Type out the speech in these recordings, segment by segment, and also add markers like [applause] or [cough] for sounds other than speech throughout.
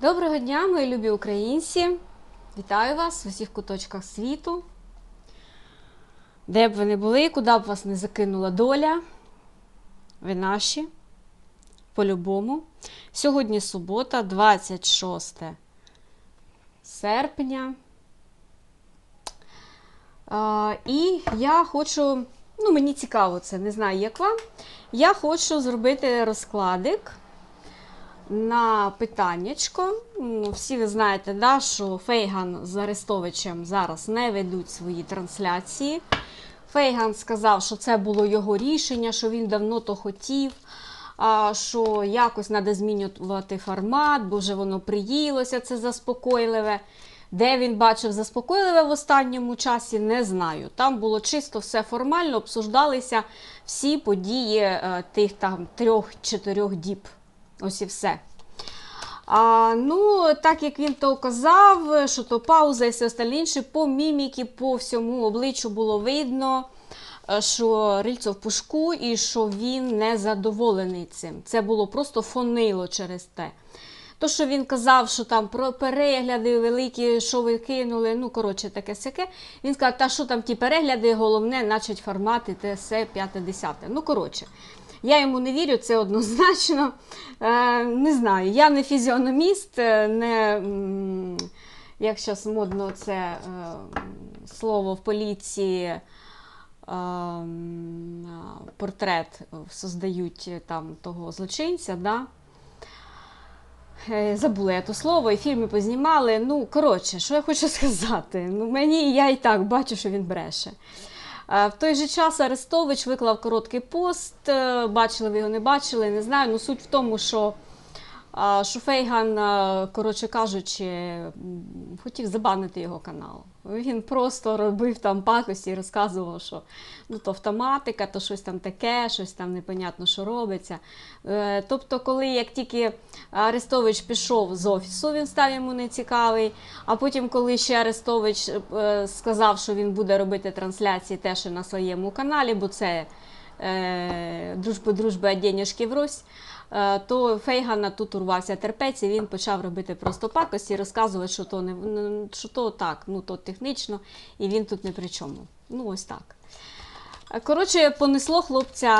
Доброго дня, мої любі українці! Вітаю вас в усіх куточках світу. Де б ви не були, куди б вас не закинула доля. Ви наші. По-любому. Сьогодні субота, 26 серпня. А, і я хочу, ну, мені цікаво це, не знаю, як вам. Я хочу зробити розкладик на питаннячко. Ну, Всі ви знаєте, да, що Фейган з Арестовичем зараз не ведуть свої трансляції. Фейган сказав, що це було його рішення, що він давно то хотів, що якось треба змінювати формат, бо вже воно приїлося, це заспокійливе. Де він бачив заспокійливе в останньому часі, не знаю. Там було чисто все формально, обсуждалися всі події е, тих там трьох-чотирьох діб. Ось і все. А, ну, так як він то казав, що то пауза і все остальне інше, по міміки, по всьому обличчю було видно, е, що Рильцов в пушку і що він не задоволений цим. Це було просто фонило через те. То, що він казав, що там про перегляди великі, що ви кинули, ну, коротше, таке сяке. Він сказав, та що там ті перегляди, головне, начать формати, те все, п'яте, десяте. Ну, коротше. Я йому не вірю, це однозначно. Е, не знаю, я не фізіономіст, е, не, як зараз модно це е, слово в поліції. Портрет создають там того злочинця, да? Забула я то слово, і фільми познімали. Ну, коротше, що я хочу [laughs] сказати? Ну, мені я і так бачу, що він бреше. Е, В той же час Арестович виклав короткий пост. е, Бачили ви його, не бачили, не знаю. Ну, суть в тому, що, що е, коротше кажучи, хотів забанити його канал. Він просто робив там пакості і розказував, що ну, то автоматика, то щось там таке, щось там непонятно, що робиться. Е, Тобто, коли як тільки Арестович пішов з офісу, він став йому нецікавий. А потім, коли ще Арестович е, сказав, що він буде робити трансляції теж на своєму каналі, бо це дружба, дружба, денежки е, то Фейгана тут урвався терпець, і він почав робити просто пакості, розказувати, що то не що то так, ну то технічно, і він тут не при чому. Ну, ось так. Е, Коротше, понесло хлопця.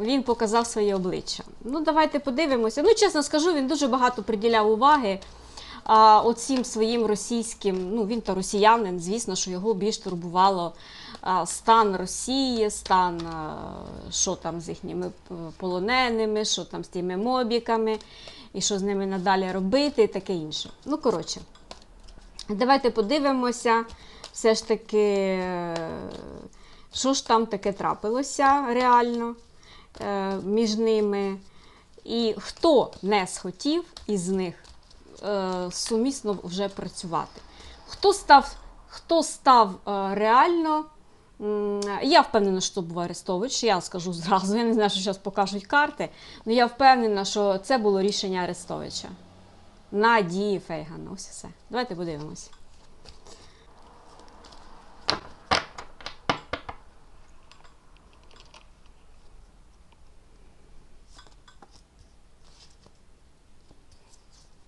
е, Він показав своє обличчя. Ну, давайте подивимося. Ну, чесно скажу, він дуже багато приділяв уваги а, оцім своїм російським. Ну, він то росіянин, звісно, що його більш турбувало стан Росії, стан, що там з їхніми е, полоненими, що там з тими мобіками, і що з ними надалі робити, і таке інше. Ну, коротше, давайте подивимося, все ж таки, е, що ж там таке трапилося реально е, між ними. І хто не схотів із них е, сумісно вже працювати. Хто став, хто став е, реально. Я впевнена, що був Арестович, я скажу зразу. Я не знаю, що зараз покажуть карти, але я впевнена, що це було рішення Арестовича. На дії Фейгана. Ось все. Давайте подивимось.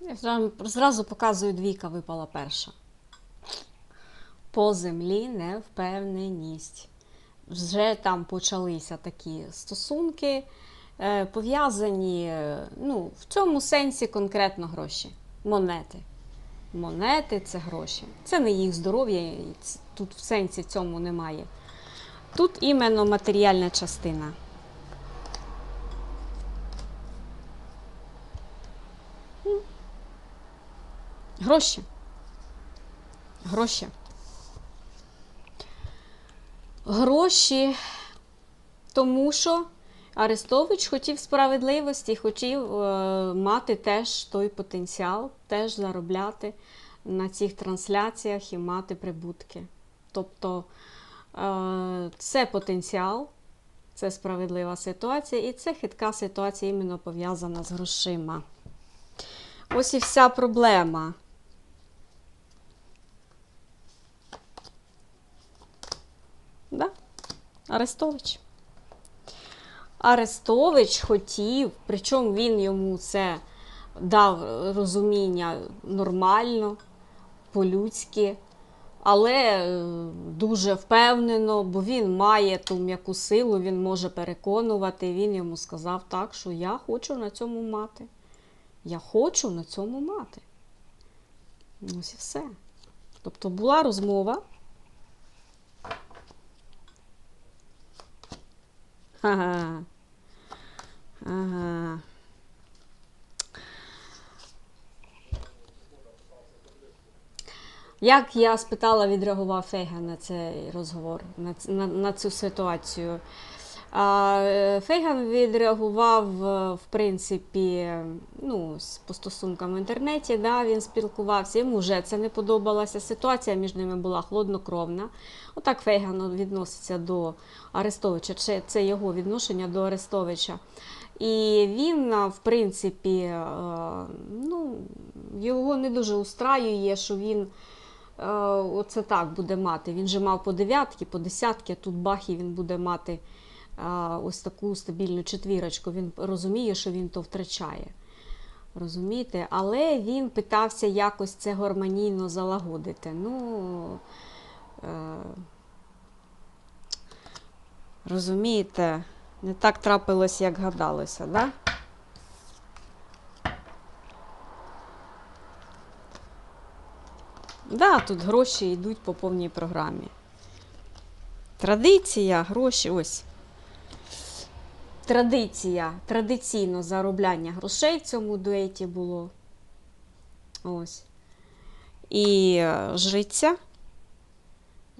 Я зразу показую двійка випала перша. По землі невпевненість. Вже там почалися такі стосунки, е, пов'язані е, ну, в цьому сенсі конкретно гроші. Монети. Монети це гроші. Це не їх здоров'я, тут в сенсі цьому немає. Тут іменно матеріальна частина. Гроші. Гроші. Гроші, тому що Арестович хотів справедливості, хотів е, мати теж той потенціал, теж заробляти на цих трансляціях і мати прибутки. Тобто е, це потенціал, це справедлива ситуація, і це хитка ситуація іменно пов'язана з грошима. Ось і вся проблема. Да? Арестович. Арестович хотів, причому він йому це дав розуміння нормально, по-людськи, але е, дуже впевнено, бо він має ту м'яку силу, він може переконувати. Він йому сказав так, що я хочу на цьому мати. Я хочу на цьому мати. Ось і все. Тобто була розмова. Ага. Як я спитала, відреагував Фейга на цей розговор, на, на, на цю ситуацію. Е, Фейган відреагував, е, в принципі, ну, з- по стосункам в інтернеті, да, він спілкувався, йому вже це не подобалася. Ситуація між ними була хладнокровна. Отак Фейган відноситься до Арестовича, це, це його відношення до Арестовича. І він, в принципі, е, ну, його не дуже устраює, що він оце так буде мати. Він же мав по дев'ятки, по десятки, а тут бах, він буде мати ось таку стабільну четвірочку. Він розуміє, що він то втрачає. Розумієте? Але він питався якось це гармонійно залагодити. Ну, е, розумієте, не так трапилось, як гадалося, да? Да, тут гроші йдуть по повній програмі. Традиція, гроші, ось. Традиція, традиційно заробляння грошей в цьому дуеті було. Ось. І е, жриця.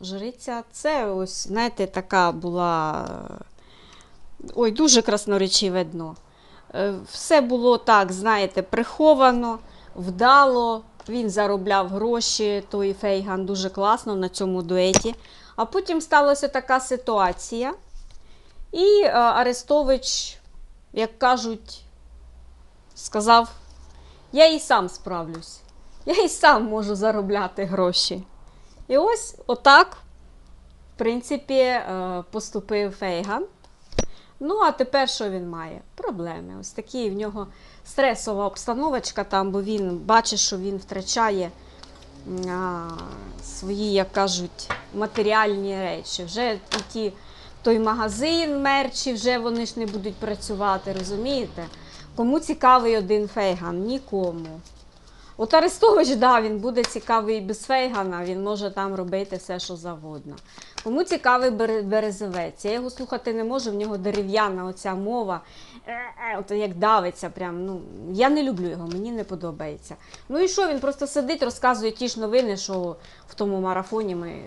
Жриця, це ось, знаєте, така була. е, Ой, дуже красноречиве дно. Е, Все було так, знаєте, приховано, вдало. Він заробляв гроші, той Фейган дуже класно на цьому дуеті. А потім сталася така ситуація. І е, Арестович, як кажуть, сказав: я і сам справлюсь. Я і сам можу заробляти гроші. І ось отак, в принципі, е, поступив Фейган. Ну, а тепер що він має? Проблеми. Ось такі в нього стресова обстановочка там, бо він бачить, що він втрачає а, свої, як кажуть, матеріальні речі. Вже і ті, той магазин мерчі, вже вони ж не будуть працювати, розумієте? Кому цікавий один фейган? Нікому. От Арестович, да, він буде цікавий без фейгана, він може там робити все, що завгодно. Кому цікавий Бере- березовець? Я його слухати не можу, в нього дерев'яна оця мова, е-е, от як давиться. Прям, ну, я не люблю його, мені не подобається. Ну і що, він просто сидить, розказує ті ж новини, що в тому марафоні ми е,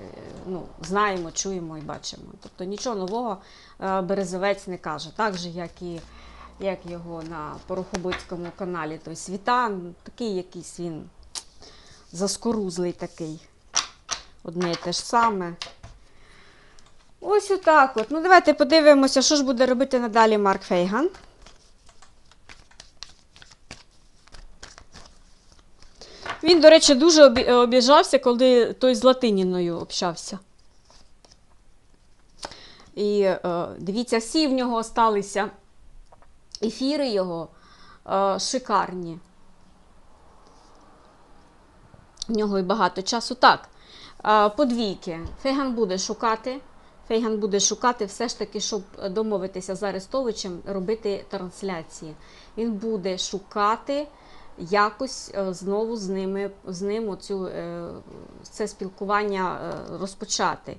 ну, знаємо, чуємо і бачимо. Тобто нічого нового е, березовець не каже. Так же, як і як його на Порохобицькому каналі, той Світан, такий якийсь він заскорузлий такий. Одне і те ж саме. Ось отак от. Ну, давайте подивимося, що ж буде робити надалі Марк Фейган. Він, до речі, дуже обіжався, коли той з Латиніною общався. І е, дивіться, всі в нього осталися ефіри його е, шикарні. В нього і багато часу. Так, е, подвійки. Фейган буде шукати. Фейган буде шукати все ж таки, щоб домовитися з Арестовичем, робити трансляції. Він буде шукати якось е, знову з ними з ним оцю, е, це спілкування е, розпочати.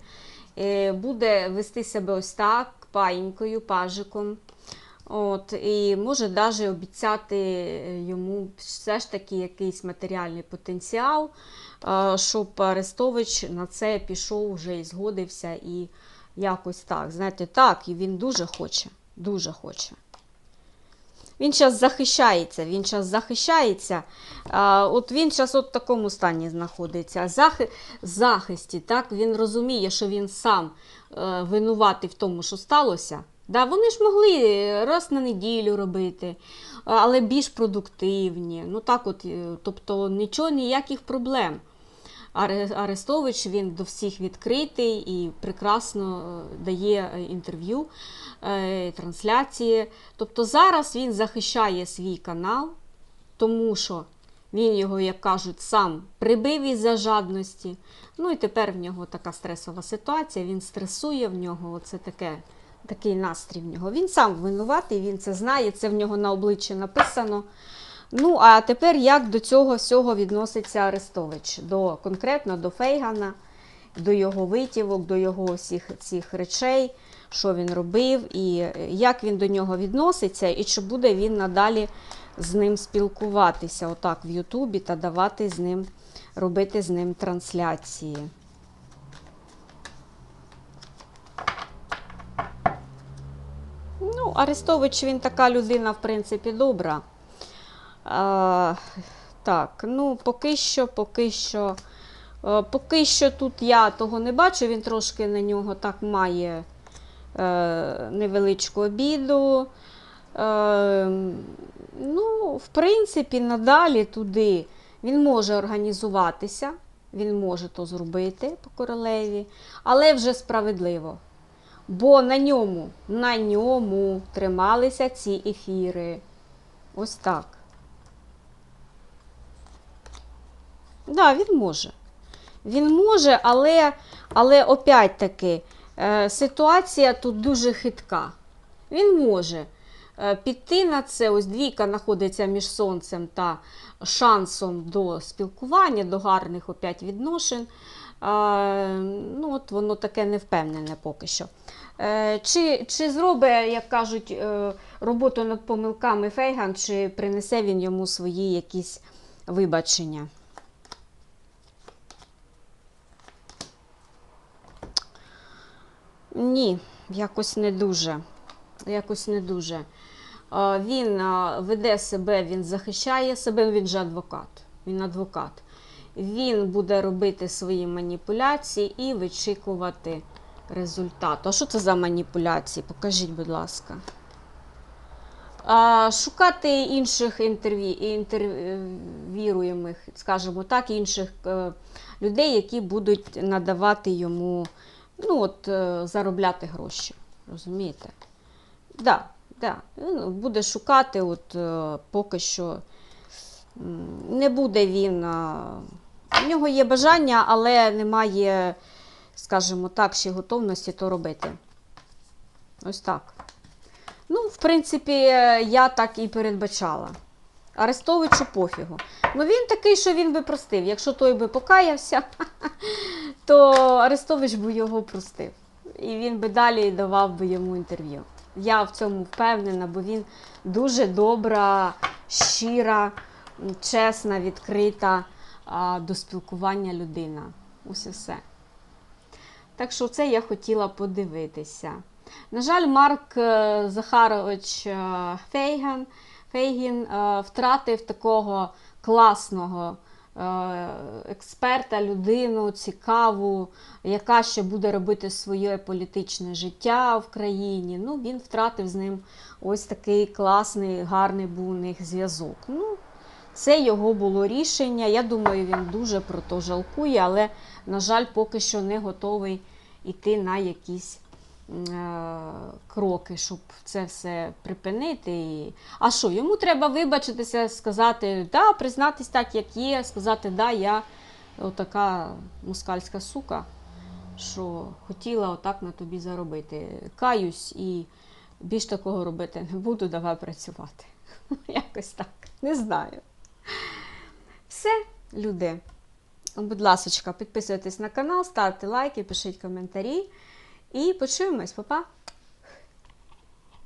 Буде вести себе ось так, паїнькою, пажиком. От, і може навіть обіцяти йому все ж таки якийсь матеріальний потенціал, е, щоб Арестович на це пішов вже і згодився, і якось так. Знаєте, так, і він дуже хоче, дуже хоче. Він зараз захищається, він зараз захищається. От він зараз от в такому стані знаходиться. Захи... Захисті, так, він розуміє, що він сам е, винуватий в тому, що сталося. Да, вони ж могли раз на неділю робити, але більш продуктивні. Ну так от, е, тобто нічого, ніяких проблем. Аре- Арестович він до всіх відкритий і прекрасно е, дає е, інтерв'ю, е, трансляції. Тобто зараз він захищає свій канал, тому що він його, як кажуть, сам прибив із-за жадності. Ну і тепер в нього така стресова ситуація, він стресує, в нього оце таке, такий настрій в нього. Він сам винуватий, він це знає, це в нього на обличчі написано. Ну, а тепер як до цього всього відноситься Арестович? До, конкретно до Фейгана, до його витівок, до його всіх цих речей, що він робив, і як він до нього відноситься, і чи буде він надалі з ним спілкуватися отак в Ютубі та давати з ним, робити з ним трансляції. Ну, Арестович він така людина, в принципі, добра. А, так, ну поки що, поки що. е, Поки що тут я того не бачу, він трошки на нього так має е, невеличку обіду. Е, ну, в принципі, надалі туди він може організуватися, він може то зробити по королеві, але вже справедливо. Бо на ньому, на ньому трималися ці ефіри. Ось так. Так, да, він може. Він може, але, але опять-таки, е, ситуація тут дуже хитка. Він може е, піти на це. Ось двійка знаходиться між сонцем та шансом до спілкування, до гарних опять відношень. Ну, от воно таке невпевнене поки що. Е, Чи, чи зробить, як кажуть, е, роботу над помилками Фейган, чи принесе він йому свої якісь вибачення? Ні, якось не дуже. Якось не дуже. Е, Він веде себе, він захищає себе, він же адвокат. Він адвокат. Він буде робити свої маніпуляції і вичікувати результату. А що це за маніпуляції? Покажіть, будь ласка. Шукати інших інтерв'ю, інтервіруємих, скажімо так, інших е, людей, які будуть надавати йому, ну от, е, заробляти гроші. Розумієте? Да, да. Він буде шукати, от е, поки що не буде він. В нього є бажання, але немає, скажімо так, ще готовності то робити. Ось так. Ну, в принципі, я так і передбачала. Арестовичу пофігу. Ну він такий, що він би простив. Якщо той би покаявся, [laughs] то Арестович би його простив. І він би далі давав би йому інтерв'ю. Я в цьому впевнена, бо він дуже добра, щира, чесна, відкрита до спілкування людина. І все. Так що це я хотіла подивитися. На жаль, Марк е, Захарович е, Фейган, Фейгін е, втратив такого класного експерта, людину цікаву, яка ще буде робити своє політичне життя в країні. Ну, він втратив з ним ось такий класний, гарний був у них зв'язок. Ну, це його було рішення. Я думаю, він дуже про то жалкує, але, на жаль, поки що не готовий йти на якісь е, кроки, щоб це все припинити. І... А що, йому треба вибачитися, сказати, да, признатись так, як є, сказати, да, я отака москальська сука, що хотіла отак на тобі заробити. Каюсь і більш такого робити не буду, давай працювати. [laughs] Якось так. Не знаю. [laughs] Все, люди. Будь ласка, підписуйтесь на канал, ставте лайки, пишіть коментарі. І почуємось, Па-па!